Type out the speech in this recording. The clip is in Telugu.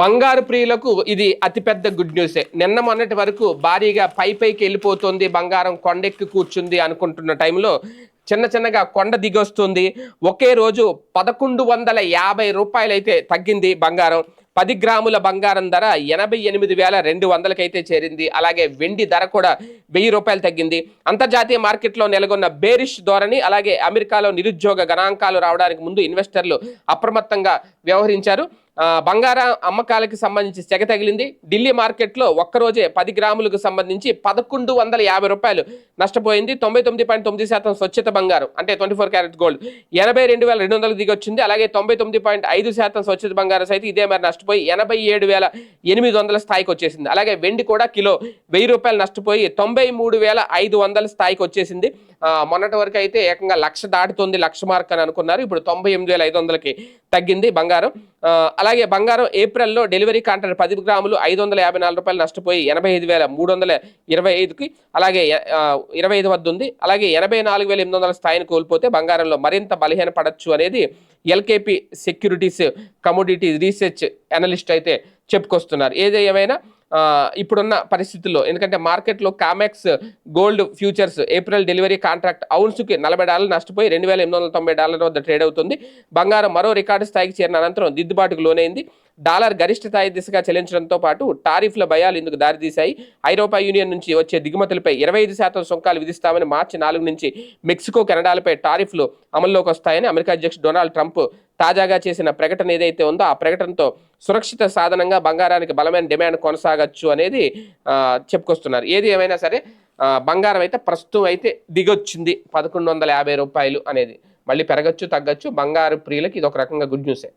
బంగారు ప్రియులకు ఇది అతిపెద్ద గుడ్ న్యూసే. నిన్న మొన్నటి వరకు భారీగా పై పైకి వెళ్ళిపోతుంది బంగారం కొండెక్కి కూర్చుంది అనుకుంటున్న టైంలో చిన్న చిన్నగా కొండ దిగొస్తుంది. ఒకే రోజు పదకొండు వందల యాభై రూపాయలు అయితే తగ్గింది బంగారం. పది గ్రాముల బంగారం ధర ఎనభై ఎనిమిది వేల రెండు వందలకైతే చేరింది. అలాగే వెండి ధర కూడా వెయ్యి రూపాయలు తగ్గింది. అంతర్జాతీయ మార్కెట్లో నెలకొన్న బేరిష్ ధోరణి అలాగే అమెరికాలో నిరుద్యోగ గణాంకాలు రావడానికి ముందు ఇన్వెస్టర్లు అప్రమత్తంగా వ్యవహరించారు. బంగారం అమ్మకాలకి సంబంధించి చెగ తగిలింది. ఢిల్లీ మార్కెట్లో ఒక్కరోజే పది గ్రాములకు సంబంధించి పదకొండు వందల యాభై రూపాయలు నష్టపోయింది. తొంభై తొమ్మిది పాయింట్ తొమ్మిది శాతం స్వచ్ఛత బంగారం అంటే ట్వంటీ ఫోర్ క్యారెట్ గోల్డ్. ఎనభై రెండు వేల రెండు వందలకు దిగొచ్చింది. అలాగే తొంభై తొమ్మిది పాయింట్ ఐదు శాతం స్వచ్ఛత బంగారం సైతం ఇదే మరి నష్టపోయి ఎనభై ఏడు వేల ఎనిమిది వందల స్థాయికి వచ్చేసింది. అలాగే వెండి కూడా కిలో వెయ్యి రూపాయలు నష్టపోయి తొంభై మూడు వేల ఐదు వందల స్థాయికి వచ్చేసింది. మొన్నటి వరకు అయితే ఏకంగా లక్ష దాటుతుంది లక్ష మార్క్ అని అనుకున్నారు. ఇప్పుడు తొంభై ఎనిమిది వేల ఐదు వందలకి తగ్గింది బంగారం. అలా అలాగే బంగారం ఏప్రిల్లో డెలివరీ కాంట్రాక్ట్ పది గ్రాములు ఐదు వందల యాభై నాలుగు రూపాయలు నష్టపోయి ఎనభై ఐదు వేల మూడు వందల ఇరవై ఐదుకి అలాగే ఇరవై ఐదు వద్ద ఉంది అలాగే ఎనభై నాలుగు వేల ఎనిమిది వందల స్థాయిని కోల్పోతే బంగారంలో మరింత బలహీన పడచ్చు అనేది LKP securities commodity research analyst అయితే చెప్పుకొస్తున్నారు. ఏది ఏమైనా ఇప్పుడున్న పరిస్థితుల్లో. ఎందుకంటే మార్కెట్లో Comex gold futures April delivery contract అవున్స్కి నలభై డాలర్లు నష్టపోయి రెండు వేల ఎనిమిది వందల తొంభై డాలర్ల వద్ద ట్రేడ్ అవుతుంది. బంగారం మరో రికార్డు స్థాయికి చేరిన అనంతరం దిద్దుబాటుకు లోనైంది. డాలర్ గరిష్ట స్థాయి దిశగా చెల్లించడంతో పాటు టారిఫ్ల భయాలు ఇందుకు దారితీశాయి. ఐరోపా యూనియన్ నుంచి వచ్చే దిగుమతులపై ఇరవై ఐదు శాతం సుంకాలు విధిస్తామని మార్చి నాలుగు నుంచి మెక్సికో కెనడాలపై టారిఫ్లు అమల్లోకి వస్తాయని అమెరికా అధ్యక్షుడు డొనాల్డ్ ట్రంప్ తాజాగా చేసిన ప్రకటన ఏదైతే ఉందో ఆ ప్రకటనతో సురక్షిత సాధనంగా బంగారానికి బలమైన డిమాండ్ కొనసాగచ్చు అనేది చెప్పుకొస్తున్నారు. ఏది ఏమైనా సరే బంగారం అయితే ప్రస్తుతం అయితే దిగొచ్చింది. పదకొండు వందల యాభై రూపాయలు అనేది. మళ్ళీ పెరగచ్చు తగ్గచ్చు. బంగారు ప్రియులకి ఇది ఒక రకంగా గుడ్ న్యూసే.